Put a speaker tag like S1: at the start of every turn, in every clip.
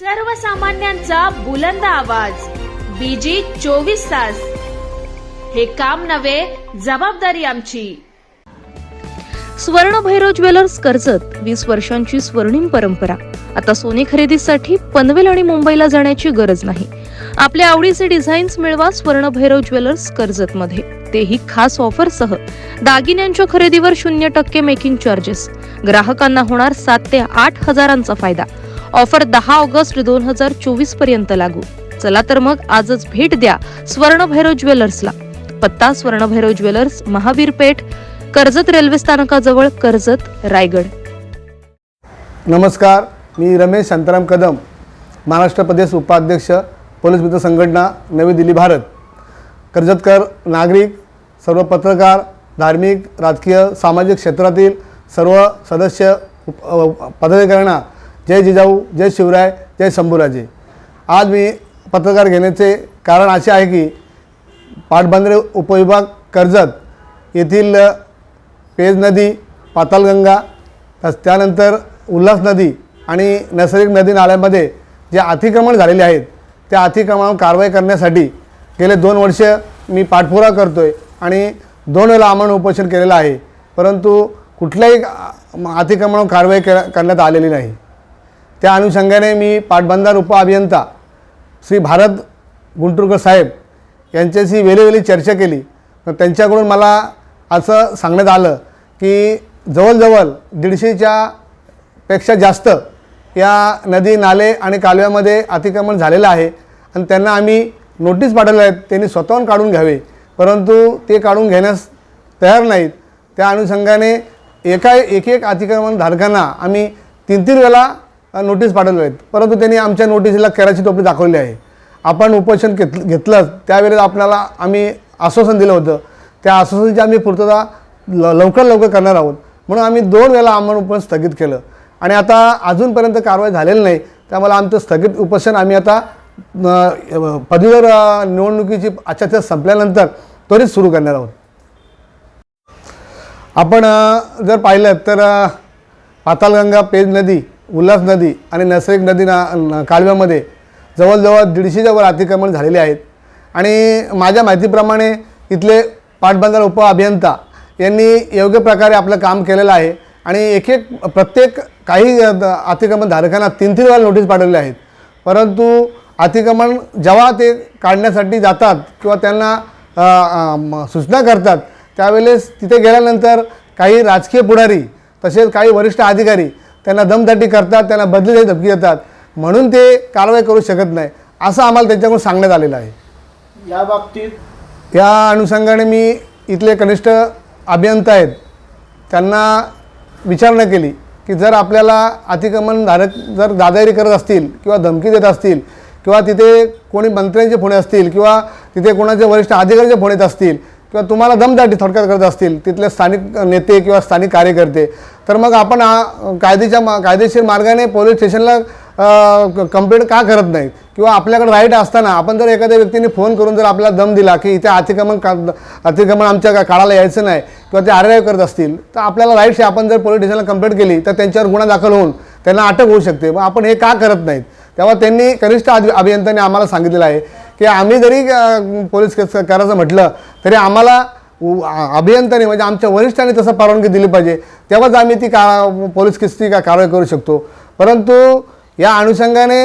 S1: सर्वसामान्यांचा बुलंद आवाज. बीजी चोवीस तास. हे काम नव्हे जबाबदारी आमची.
S2: स्वर्ण भैरव ज्वेलर्स कर्जत वीस वर्षांची स्वर्णिम परंपरा. आता सोने खरेदीसाठी पनवेल आणि मुंबईला जाण्याची गरज नाही. आपल्या आवडीचे डिझाईन्स मिळवा स्वर्ण भैरव ज्वेलर्स कर्जत मध्ये तेही खास ऑफरसह. दागिन्यांच्या खरेदीवर शून्य टक्के मेकिंग चार्जेस. ग्राहकांना होणार सात ते आठ हजारांचा फायदा. ऑफर दहा ऑगस्ट दोन हजार चोवीसपर्यंत लागू. चला तर मग आजच भेट द्या स्वर्ण भैरव ज्वेलर्सला. पत्ता स्वर्णभैरव ज्वेलर्स महावीर पेठ कर्जत रेल्वे स्थानकाजवळ कर्जत रायगड.
S3: नमस्कार मी रमेश शांताराम कदम महाराष्ट्र प्रदेश उपाध्यक्ष पोलीस मित्र संघटना नवी दिल्ली भारत. कर्जतकर नागरिक सर्व पत्रकार धार्मिक राजकीय सामाजिक क्षेत्रातील सर्व सदस्य उप पदाधिकाऱ्यांना जय जिजाऊ जय शिवराय जय शंभूराजे. आज मी पत्रकार घेण्याचे कारण असे आहे की पाटबंदरे उपविभाग कर्जत येथील पेज नदी पातालगंगा तस त्यानंतर उल्हास नदी आणि नैसर्गिक नदी नाल्यामध्ये जे अतिक्रमण झालेले आहेत त्या अतिक्रमणावर कारवाई करण्यासाठी गेले दोन वर्ष मी पाठपुरा करतो आहे आणि दोन वेळा आमरण उपोषण केलेलं आहे. परंतु कुठल्याही अतिक्रमणावर कारवाई कर करण्यात आलेली नाही. त्या अनुषंगाने मी पाटबंधार उपअभियंता श्री भारत गुंटुरकर साहेब यांच्याशी वेळोवेळी चर्चा केली. तर त्यांच्याकडून मला असं सांगण्यात आलं की जवळजवळ दीडशेच्या पेक्षा जास्त या नदी नाले आणि कालव्यामध्ये अतिक्रमण झालेलं आहे आणि त्यांना आम्ही नोटीस पाठवल्या आहेत त्यांनी स्वतःहून काढून घ्यावे. परंतु ते काढून घेण्यास तयार नाहीत. त्या अनुषंगाने एका एक एक अतिक्रमण धारकांना आम्ही तीन तीन वेळा नोटीस पाठवले आहेत. परंतु त्यांनी आमच्या नोटीसला केराची टोपली दाखवली आहे. आपण उपोषण घेत घेतलं त्यावेळेस आपल्याला आम्ही आश्वासन दिलं होतं. त्या आश्वासनाची आम्ही पूर्तता ल लवकर लवकर करणार आहोत. म्हणून आम्ही दोन वेळा आम्हाला उपोषण स्थगित केलं. आणि आता अजूनपर्यंत कारवाई झालेली नाही. त्यामुळे आमचं स्थगित उपोषण आम्ही आता पदवीधर निवडणुकीची आचारसंहिता संपल्यानंतर त्वरित सुरू करणार आहोत. आपण जर पाहिलं तर पातालगंगा पेज नदी उल्हास नदी आणि नैसर्गिक नदी ना कालव्यामध्ये जवळजवळ दीडशेजवळ अतिक्रमण झालेले आहेत. आणि माझ्या माहितीप्रमाणे इथले पाटबंधार उपअभियंता यांनी योग्य प्रकारे आपलं काम केलेलं आहे. आणि एक एक प्रत्येक काही अतिक्रमणधारकांना अतिक्रमण धारकांना तीन तीन वेळा नोटीस पाठवले आहेत. परंतु अतिक्रमण जेव्हा ते काढण्यासाठी जातात किंवा त्यांना सूचना करतात त्यावेळेस तिथे गेल्यानंतर काही राजकीय पुढारी तसेच काही वरिष्ठ अधिकारी त्यांना दमदाटी करतात त्यांना बदली धमकी देतात. म्हणून ते कारवाई करू शकत नाही असं आम्हाला त्यांच्याकडून सांगण्यात आलेलं आहे.
S4: या बाबतीत
S3: या अनुषंगाने मी इथले कनिष्ठ अभियंता आहेत त्यांना विचारणा केली की जर आपल्याला अतिक्रमणधारक जर दादागिरी करत असतील किंवा धमकी देत असतील किंवा तिथे कोणी मंत्र्यांचे फोन असतील किंवा तिथे कोणाचे वरिष्ठ अधिकाऱ्यांचे फोन येत असतील किंवा तुम्हाला दमदाटी थोडक्यात करत असतील तिथले स्थानिक नेते किंवा स्थानिक कार्यकर्ते तर मग आपण हा कायदेच्या मा कायदेशीर मार्गाने पोलीस स्टेशनला कंप्लेंट का करत नाहीत? किंवा आपल्याकडे राईट असताना आपण जर एखाद्या व्यक्तीने फोन करून जर आपल्याला दम दिला की इथे अतिक्रमण का अतिक्रमण आमच्या काळाला यायचं नाही किंवा ते आरआय करत असतील तर आपल्याला राईट्स आपण जर पोलीस स्टेशनला कंप्लेंट केली तर त्यांच्यावर गुन्हा दाखल होऊन त्यांना अटक होऊ शकते. मग आपण हे का करत नाहीत? तेव्हा त्यांनी कनिष्ठ अधि अभियंत्यांनी आम्हाला सांगितलेलं आहे की आम्ही जरी पोलीस केस करायचं म्हटलं तरी आम्हाला अभियंत्याने म्हणजे आमच्या वरिष्ठांनी तसं परवानगी दिली पाहिजे. तेव्हाच आम्ही ती का पोलीस केसची का कारवाई करू शकतो. परंतु या अनुषंगाने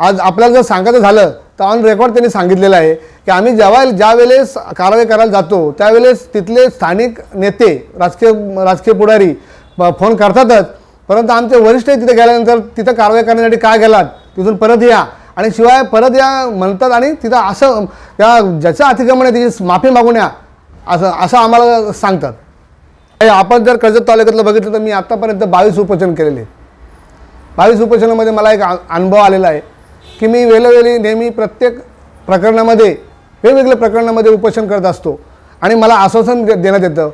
S3: आज आपल्याला जर सांगायचं झालं तर ऑन रेकॉर्ड त्यांनी सांगितलेलं आहे की आम्ही जेव्हा ज्या वेळेस कारवाई करायला जातो त्यावेळेस तिथले स्थानिक नेते राजकीय राजकीय पुढारी फोन करतातच. परंतु आमचे वरिष्ठ तिथे गेल्यानंतर तिथं कारवाई करण्यासाठी काय गेलात? तिथून परत या. आणि शिवाय परत या म्हणतात आणि तिथं असं या ज्याचं अतिक्रमण आहे तिची माफी मागून या असं असं आम्हाला सांगतात. आपण जर कर्जत तालुक्यातलं बघितलं तर मी आत्तापर्यंत बावीस उपोषण केलेले. बावीस उपोषणामध्ये मला एक अनुभव आलेला आहे की मी वेळोवेळी नेहमी प्रत्येक प्रकरणामध्ये वेगवेगळ्या प्रकरणामध्ये उपोषण करत असतो. आणि मला आश्वासन दे- देण्यात येतं.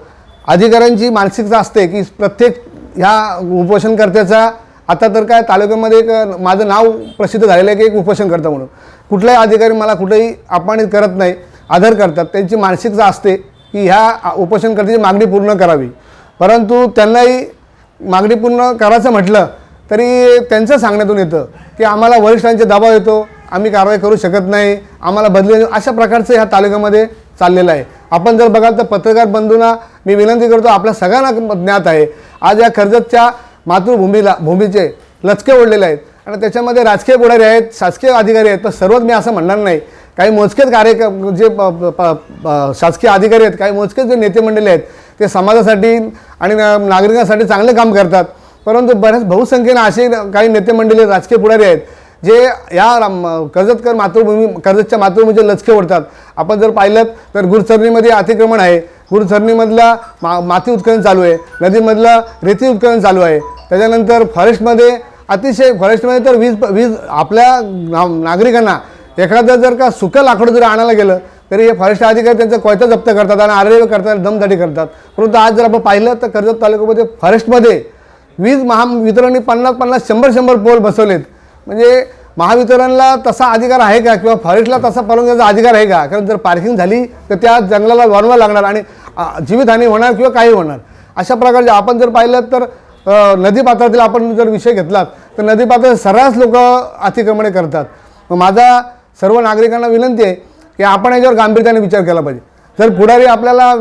S3: अधिकाऱ्यांची मानसिकता असते की प्रत्येक ह्या उपोषणकर्त्याचा आता तर काय तालुक्यामध्ये एक माझं नाव प्रसिद्ध झालेलं आहे की एक उपोषणकर्ता म्हणून. कुठलाही अधिकारी मला कुठेही अपमानित करत नाही आदर करतात. त्यांची मानसिकता असते की ह्या उपोषणकर्त्याची मागणी पूर्ण करावी. परंतु त्यांनाही मागणी पूर्ण करायचं म्हटलं तरी त्यांचं सांगण्यातून येतं की आम्हाला वरिष्ठांचे दबाव येतो आम्ही कारवाई करू शकत नाही आम्हाला बदली अशा प्रकारचं ह्या तालुक्यामध्ये चाललेलं आहे. आपण जर बघाल तर पत्रकार बंधूंना मी विनंती करतो आपल्या सगळ्यांना ज्ञात आहे. आज या कर्जतच्या मातृभूमीला भूमीचे लचके ओढलेले आहेत. आणि त्याच्यामध्ये राजकीय पुढारी आहेत शासकीय अधिकारी आहेत. तर सर्वच मी असं म्हणणार नाही. काही मोजकेच कार्य जे प- प- शासकीय अधिकारी आहेत काही मोजकेच जे नेते मंडळी आहेत ते समाजासाठी आणि नागरिकांसाठी चांगले काम करतात. परंतु बऱ्याच बहुसंख्येनं असे काही नेते मंडळी राजकीय पुढारी आहेत जे या कर्जतकर मातृभूमी कर्जतच्या मातृभूमीचे लचके ओढतात. आपण जर पाहिलं तर गुरुचरणीमध्ये अतिक्रमण आहे. गुरुचरणीमधला मा माती उत्खनन चालू आहे. नदीमधलं रेती उत्खनन चालू आहे. त्याच्यानंतर फॉरेस्टमध्ये अतिशय फॉरेस्टमध्ये तर वीज वीज आपल्या ना नागरिकांना एखादं जर का सुकं लाकडं जर आणायला गेलं तरी हे फॉरेस्ट अधिकारी त्यांचं कोयता जप्त करतात आणि आरे करतात दमदाटी करतात. परंतु आज जर आपण पाहिलं तर कर्जत तालुक्यामध्ये फॉरेस्टमध्ये वीज महावितरणने पन्नास पन्नास शंभर शंभर पोल बसवलेत. म्हणजे महावितरणला तसा अधिकार आहे का? किंवा फॉरेस्टला तसा परवानगीचा अधिकार आहे का? कारण जर पार्किंग झाली तर त्या जंगलाला वनवा लागणार आणि जीवितहानी होणार किंवा काही होणार? अशा प्रकारचे आपण जर पाहिलं तर नदीपात्रातील आपण जर विषय घेतलात तर नदीपात्रात सर्रास लोक अतिक्रमणे करतात. मग माझा सर्व नागरिकांना विनंती आहे की आपण याच्यावर गांभीर्याने विचार केला पाहिजे. जर पुढारी आपल्याला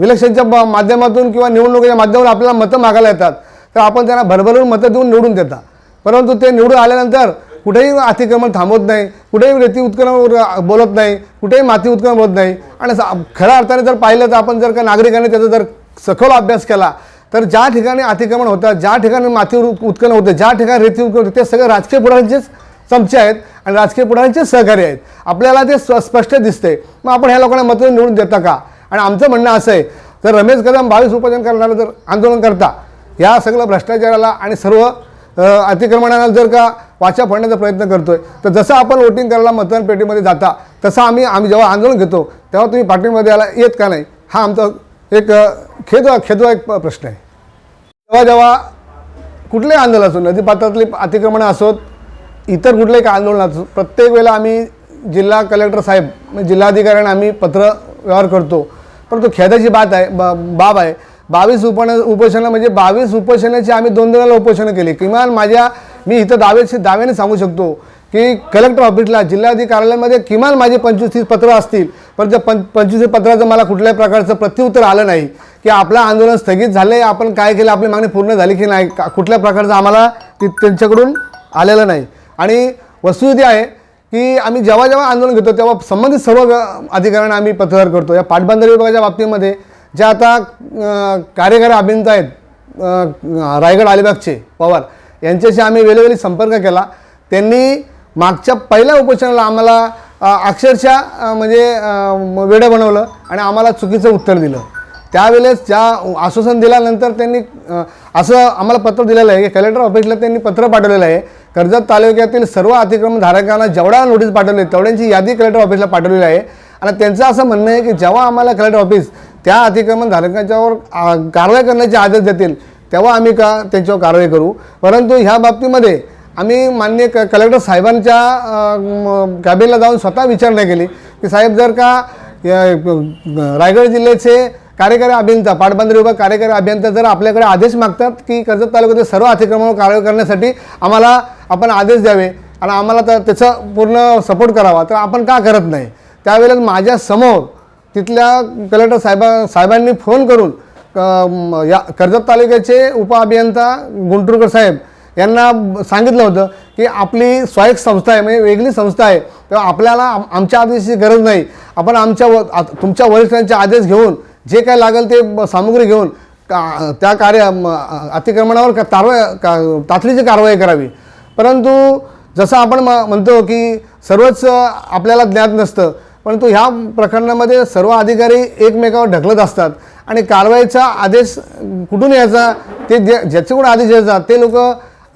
S3: विलक्षणच्या माध्यमातून किंवा निवडणुकीच्या माध्यमातून आपल्याला मतं मागायला येतात तर आपण त्यांना भरभरून मतं देऊन निवडून देता. परंतु ते निवडून आल्यानंतर कुठेही अतिक्रमण थांबवत नाही कुठेही रेती उत्क्रमण बोलत नाही कुठेही माती उत्क्रमण बोलत नाही. आणि खऱ्या अर्थाने जर पाहिलं तर आपण जर का नागरिकांनी त्याचा जर सखोल अभ्यास केला तर ज्या ठिकाणी अतिक्रमण होतात ज्या ठिकाणी माती उत्खनन होते ज्या ठिकाणी रेती उत्खनन होते ते सगळे राजकीय पुढाऱ्यांचेच चमचे आहेत आणि राजकीय पुढाऱ्यांचे सहकारी आहेत. आपल्याला ते स्व- स्पष्ट दिसते मग आपण ह्या लोकांना मतं निवडून देता का? आणि आमचं म्हणणं असं आहे जर रमेश कदम बावीस उपोजन करणारं जर आंदोलन करता या सगळं भ्रष्टाचाराला आणि सर्व अतिक्रमणाला जर का वाचा फोडण्याचा प्रयत्न करतो आहे तर जसं आपण वोटिंग करायला मतदान पेटीमध्ये जाता तसं आम्ही आम्ही जेव्हा आंदोलन घेतो तेव्हा तुम्ही पार्टीमध्ये यायला येत का नाही? हा आमचा एक अ, खेद खेदवा एक प्रश्न आहे. जेव्हा जेव्हा कुठलेही आंदोलन असो नदीपात्रातली अतिक्रमणं असोत इतर कुठलेही का आंदोलन असो प्रत्येक वेळेला आम्ही जिल्हा कलेक्टर साहेब म्हणजे जिल्हाधिकाऱ्यांना आम्ही पत्र व्यवहार करतो. परंतु खेदाची बात आहे बा बाब आहे. बावीस उपन उपोषणं म्हणजे बावीस उपोषणाची आम्ही दोन दोन उपोषणं केली. किमान माझ्या मी इथं दावे दाव्याने सांगू शकतो. की कलेक्टर ऑफिसला जिल्हाधिकारी कार्यालयामध्ये किमान माझे पंचवीस तीस पत्र असतील पण त्या पं पंचवीस पत्राचं मला कुठल्याही प्रकारचं प्रत्युत्तर आलं नाही की आपलं आंदोलन स्थगित झालं आहे आपण काय केलं आपली मागणी पूर्ण झाली की नाही का कुठल्या प्रकारचं आम्हाला ती त्यांच्याकडून आलेलं नाही. आणि वस्तुस्थिती आहे की आम्ही जेव्हा जेव्हा आंदोलन घेतो तेव्हा संबंधित सर्व अधिकाऱ्यांना आम्ही पत्रव्यवहार करतो. या पाटबंधारे विभागाच्या बाबतीमध्ये ज्या आता कार्यकारी अभियंता आहेत रायगड अलिबागचे पवार यांच्याशी आम्ही वेळोवेळी संपर्क केला. त्यांनी मागच्या पहिल्या उपोषणाला आम्हाला अक्षरशः म्हणजे वेडं बनवलं आणि आम्हाला चुकीचं उत्तर दिलं. त्यावेळेस ज्या आश्वासन दिल्यानंतर त्यांनी असं आम्हाला पत्र दिलेलं आहे. की कलेक्टर ऑफिसला त्यांनी पत्र पाठवलेलं आहे. कर्जत तालुक्यातील सर्व अतिक्रमणधारकांना जेवढा नोटीस पाठवले तेवढ्यांची यादी कलेक्टर ऑफिसला पाठवलेली आहे. आणि त्यांचं असं म्हणणं आहे की जेव्हा आम्हाला कलेक्टर ऑफिस त्या अतिक्रमणधारकांच्यावर कारवाई करण्याचे आदेश देतील तेव्हा आम्ही का त्यांच्यावर कारवाई करू? परंतु ह्या बाबतीमध्ये आम्ही मान्य क कलेक्टर साहेबांच्या गाबेला जाऊन स्वतः विचारणा केली. की साहेब जर का रायगड जिल्ह्याचे कार्यकारी अभियंता पाटबंधारे विभाग कार्यकारी अभियंता जर आपल्याकडे आदेश मागतात की कर्जत तालुक्यातील सर्व अतिक्रमणावर कारवाई करण्यासाठी आम्हाला आपण आदेश द्यावे आणि आम्हाला तर त्याचा पूर्ण सपोर्ट करावा तर आपण का करत नाही? त्यावेळेस माझ्यासमोर तिथल्या कलेक्टर साहेबा साहेबांनी फोन करून या कर्जत तालुक्याचे उपअभियंता गुंटूरकर साहेब यांना सांगितलं होतं की आपली स्वायक संस्था आहे म्हणजे वेगळी संस्था आहे. तेव्हा आपल्याला आमच्या आदेशाची गरज नाही. आपण आमच्या व तुमच्या वरिष्ठांचे आदेश घेऊन जे काय लागेल ते सामग्री सामुग्री घेऊन का त्या कार्य अतिक्रमणावर का कारवाई का तातडीची कारवाई करावी. परंतु जसं आपण म म्हणतो की सर्वच आपल्याला ज्ञात नसतं परंतु ह्या प्रकरणामध्ये सर्व अधिकारी एकमेकावर ढकलत असतात आणि कारवाईचा आदेश कुठून यायचा? ते जे ज्याच्याकडून आदेश यायचा ते लोक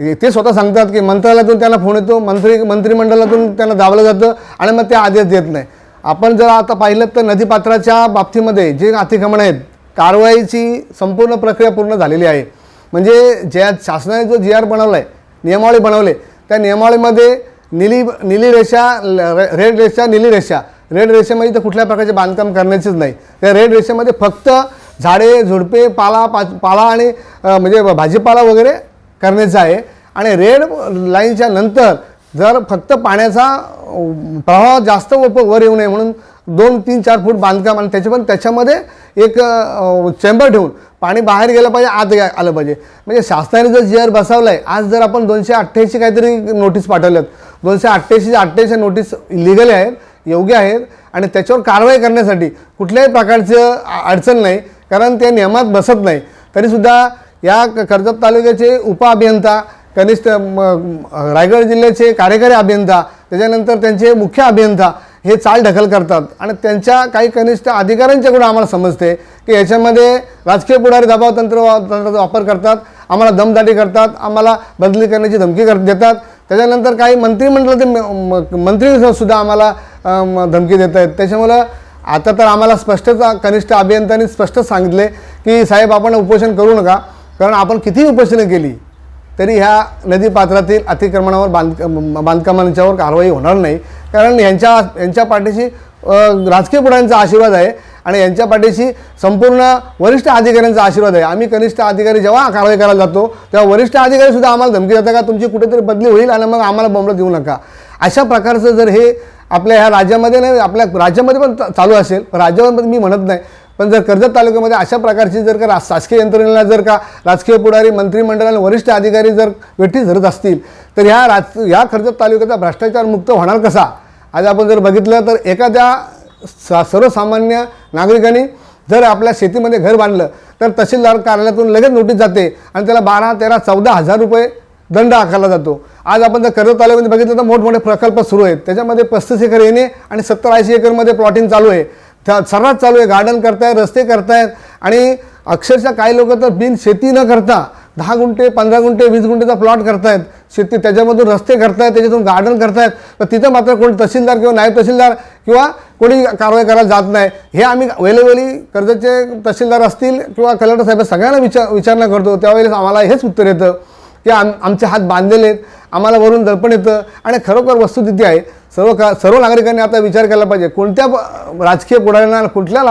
S3: ते स्वतः सांगतात की मंत्रालयातून त्यांना फोन येतो मंत्री मंत्रिमंडळातून त्यांना दाबलं जातं आणि मग ते आदेश देत नाही. आपण जर आता पाहिलं तर नदीपात्राच्या बाबतीमध्ये जे अतिक्रमण आहेत कारवाईची संपूर्ण प्रक्रिया पूर्ण झालेली आहे. म्हणजे ज्या शासनाने जो जी आर बनवला आहे नियमावली बनवले त्या नियमावलीमध्ये निली निली रेषा ल- रेड रेषा निली रेषा. रेड रेषेमध्ये तर कुठल्या प्रकारचे बांधकाम करण्याचेच नाही. त्या रेड रेषेमध्ये फक्त झाडे झुडपे पाला पा पाला आणि म्हणजे भाजीपाला वगैरे करण्याचं आहे आणि रेड लाईनच्या नंतर जर फक्त पाण्याचा प्रवाह जास्त व- वर येऊ नये म्हणून दोन तीन चार फूट बांधकाम आणि त्याच्या पण त्याच्यामध्ये एक चेंबर ठेवून पाणी बाहेर गेलं पाहिजे आत आलं पाहिजे. म्हणजे शासनाने जर जी आर बसवलं आहे आज जर आपण दोनशे अठ्ठ्याऐंशी काहीतरी नोटीस पाठवल्यात. दोनशे अठ्ठ्याऐंशी अठ्ठ्याऐंशी नोटीस लिगल आहेत योग्य आहेत आणि त्याच्यावर कारवाई करण्यासाठी कुठल्याही प्रकारचं अडचण नाही कारण ते नियमात बसत नाही. तरीसुद्धा या क- कर्जत तालुक्याचे उपअभियंता कनिष्ठ रायगड जिल्ह्याचे कार्यकारी अभियंता त्याच्यानंतर त्यांचे मुख्य अभियंता हे चाल ढकल करतात. आणि त्यांच्या काही कनिष्ठ अधिकाऱ्यांच्याकडून आम्हाला समजते की याच्यामध्ये राजकीय पुढारी दबाव तंत्र तंत्राचा वापर करतात आम्हाला दमदाटी करतात आम्हाला बदली करण्याची धमकी कर देतात. त्याच्यानंतर काही मंत्रिमंडळाचे म- मंत्री सुद्धा आम्हाला धमकी देत आहेत. त्याच्यामुळं आता तर आम्हाला स्पष्टच कनिष्ठ अभियंत्यांनी स्पष्ट सांगितले की साहेब आपण उपोषण करू नका. कारण आपण किती उपोषणं केली तरी ह्या नदीपात्रातील अतिक्रमणावर बांध बांधकामांच्यावर कारवाई होणार नाही. कारण यांच्या यांच्या पाठीशी राजकीय पुढांचा आशीर्वाद आहे आणि यांच्या पाठीशी संपूर्ण वरिष्ठ अधिकाऱ्यांचा आशीर्वाद आहे. आम्ही कनिष्ठ अधिकारी जेव्हा कारवाई करायला जातो तेव्हा वरिष्ठ अधिकारीसुद्धा आम्हाला धमकी देतात का तुमची कुठेतरी बदली होईल आणि मग आम्हाला बोंबलं देऊ नका. अशा प्रकारचं जर हे आपल्या ह्या राज्यामध्ये नाही आपल्या राज्यामध्ये पण चालू असेल राज्यामध्ये मी म्हणत नाही पण जर कर्जत तालुक्यामध्ये अशा प्रकारची जर का रा- शासकीय यंत्रणेला जर का राजकीय पुढारी मंत्रिमंडळ आणि वरिष्ठ अधिकारी जर वेठी धरत असतील तर ह्या राज ह्या कर्जत तालुक्याचा भ्रष्टाचार मुक्त होणार कसा? आज आपण जर बघितलं तर एखाद्या सा सर्वसामान्य नागरिकांनी जर आपल्या शेतीमध्ये घर बांधलं तर तहसीलदार कार्यालयातून लगेच नोटीस जाते आणि त्याला बारा तेरा चौदा हजार रुपये दंड आकारला जातो. आज आपण जर कर्जत तालुक्यामध्ये बघितलं तर मोठमोठे प्रकल्प सुरू आहेत. त्याच्यामध्ये पस्तीस एकर येणे आणि सत्तर ऐंशी एकरमध्ये प्लॉटिंग चालू आहे. त्या सर्रास चालू आहे गार्डन करतायत रस्ते करतायत. आणि अक्षरशः काही लोक तर बिन शेती न करता दहा गुंठे पंधरा गुंठे वीस गुंठेचा प्लॉट करतायत. शेती त्याच्यामधून रस्ते करतायत त्याच्यातून गार्डन करतायत. तर तिथं मात्र कोणी तहसीलदार किंवा नायब तहसीलदार किंवा कोणी कारवाई करायला जात नाही. हे आम्ही वेळोवेळी कर्जतचे तहसीलदार असतील किंवा कलेक्टर साहेब सगळ्यांना विचार विचारणा करतो. त्यावेळेस आम्हाला हेच उत्तर येतं की आम आमचे हात बांधलेले आहेत. आम्हाला वरून दर्पण येतं आणि खरोखर वस्तुस्थिती आहे. सर्व का सर्व नागरिकांनी आता विचार केला पाहिजे. कोणत्या राजकीय पुढाऱ्यांना कुठल्या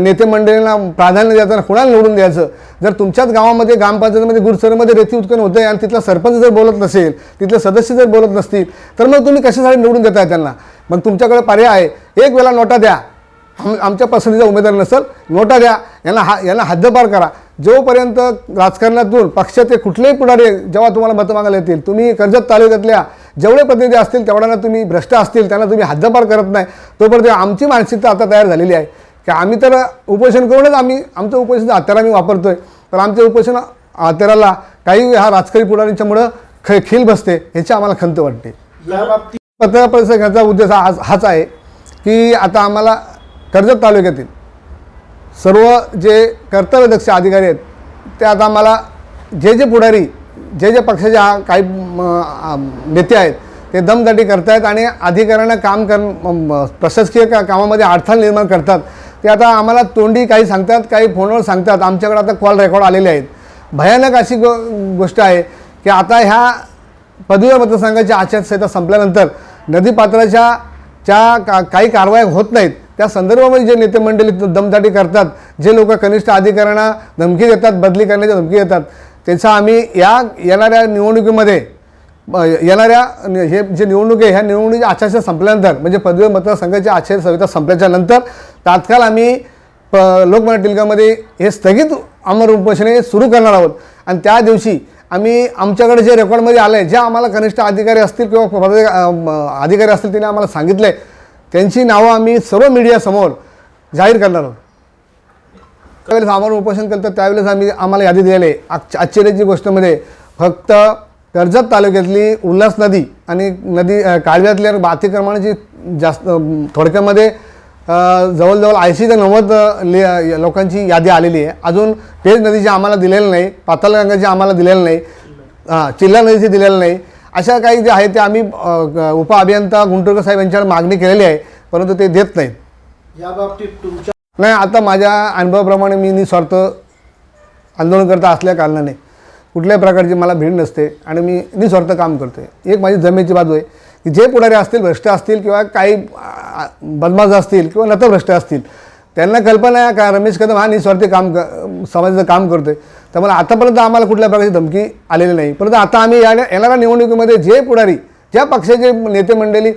S3: नेते मंडळींना प्राधान्य द्यायचं कुणाला निवडून द्यायचं? जर तुमच्याच गावामध्ये ग्रामपंचायतीमध्ये गुरुसरमध्ये रेती उत्कन होतं आहे आणि तिथला सरपंच जर बोलत नसेल तिथले सदस्य जर बोलत नसतील तर मग तुम्ही कशासाठी निवडून देताय त्यांना? मग तुमच्याकडे पर्याय आहे. एक वेळा नोटा द्या. आम आमच्या पसंतीचा उमेदवार नसेल नोटा द्या. यांना हा यांना हद्दपार करा. जोपर्यंत राजकारणातून पक्षाचे कुठलेही पुढारी जेव्हा तुम्हाला मतं मागायला येतील तुम्ही कर्जत तालुक्यातल्या जेवढे प्रतिनिधी असतील तेवढ्यांना तुम्ही भ्रष्ट असतील त्यांना तुम्ही हद्दपार करत नाही. तोपर्यंत आमची मानसिकता आता तयार झालेली आहे. की आम्ही तर उपोषण करूनच आम्ही आमचं उपोषणाचं हत्यार आम्ही वापरतोय. तर आमच्या उपोषण हत्याराला काही ह्या राजकारणी पुढारींच्यामुळं ख खील बसते ह्याची आम्हाला खंत वाटते. पत्रकार परिषद घ्यायचा उद्देश हा हाच आहे की आता आम्हाला कर्जत तालुक्यातील सर्व जे कर्तव्यदक्ष अधिकारी आहेत ते आता आम्हाला जे जे पुढारी जे जे पक्षाचे हा काही नेते आहेत ते दमदाटी करतायत आणि अधिकाऱ्यांना काम कर प्रशासकीय का कामामध्ये अडथळा निर्माण करतात. ते आता आम्हाला तोंडी काही सांगतात काही फोनवर सांगतात. आमच्याकडे आता कॉल रेकॉर्ड आलेले आहेत. भयानक अशी गो गोष्ट आहे की आता ह्या पदवीधर मतदारसंघाची आचारसंहिता संपल्यानंतर नदीपात्राच्या ज्या का काही कारवाया होत नाहीत. त्या संदर्भामध्ये जे नेते मंडळी दमदाटी करतात जे लोक कनिष्ठ अधिकाऱ्यांना धमकी देतात बदली करण्याची धमकी देतात त्याचा आम्ही या येणाऱ्या निवडणुकीमध्ये येणाऱ्या हे जे निवडणूक आहे ह्या निवडणुकीच्या आचारसंहिता संपल्यानंतर म्हणजे पदवी मतदारसंघाची आचारसंहिता संपल्याच्या नंतर तात्काळ आम्ही प लोकमान्य टिळकामध्ये हे स्थगित अमर उपोषणे सुरू करणार आहोत. आणि त्या दिवशी आम्ही आमच्याकडे जे रेकॉर्डमध्ये आलं आहे जे आम्हाला कनिष्ठ अधिकारी असतील किंवा पदाधिका अधिकारी असतील त्यांनी आम्हाला सांगितलं आहे त्यांची नावं आम्ही सर्व मीडियासमोर जाहीर करणार आहोत. त्यावेळेस आम्हाला उपोषण केलं तर त्यावेळेस आम्ही आम्हाला यादी दिलेली आहे. आच- आश्चर्याची गोष्टमध्ये म्हणजे फक्त कर्जत तालुक्यातली उल्हास नदी आणि नदी काळव्यातल्या कालव्यातल्या अतिक्रमणाची जास्त थोडक्यामध्ये जवळजवळ ऐंशी ते नव्वद ले लोकांची यादी आलेली आहे. अजून पेज नदीची आम्हाला दिलेलं नाही पाताळगंगाची आम्हाला दिलेलं नाही हां चिल्ला नदीची दिलेलं नाही. अशा काही जे आहे ते आम्ही उपअभियंता गुंटुरकर साहेब यांच्यावर मागणी केलेली आहे परंतु ते देत नाहीत.
S4: या बाबतीत तुमच्या
S3: नाही आता माझ्या अनुभवाप्रमाणे मी निस्वार्थ आंदोलनकर्ता असल्या कारणाने कुठल्याही प्रकारची मला भीड नसते आणि मी निस्वार्थ काम करतो एक माझी जमेची बाजू आहे की जे पुढारी असतील भ्रष्ट असतील किंवा काही बदमाश असतील किंवा नतभ्रष्ट असतील त्यांना कल्पना आहे का रमेश कदम हा निस्वार्थी काम क समाजाचं काम करतोय. त्यामुळे आतापर्यंत आम्हाला कुठल्या प्रकारची धमकी आलेली नाही. परंतु आता आम्ही या येणाऱ्या निवडणुकीमध्ये जे पुढारी ज्या पक्षाचे नेते मंडळी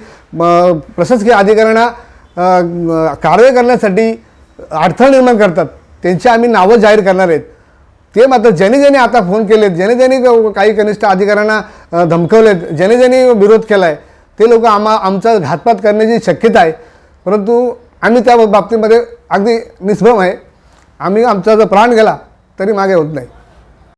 S3: प्रशासकीय अधिकाऱ्यांना कारवाई करण्यासाठी अडथळा निर्माण करतात त्यांची आम्ही नावं जाहीर करणार आहेत. ते मात्र ज्याने ज्याने आता फोन केलेत ज्याने ज्याने काही कनिष्ठ अधिकाऱ्यांना धमकवलेत ज्याने ज्याने विरोध केला आहे ते लोक आम्हा आमचा घातपात करण्याची शक्यता आहे. परंतु आम्ही त्या बाबतीमध्ये अगदी निष्भम आहे. आम्ही आमचा जर प्राण गेला तरी मागे होत नाही.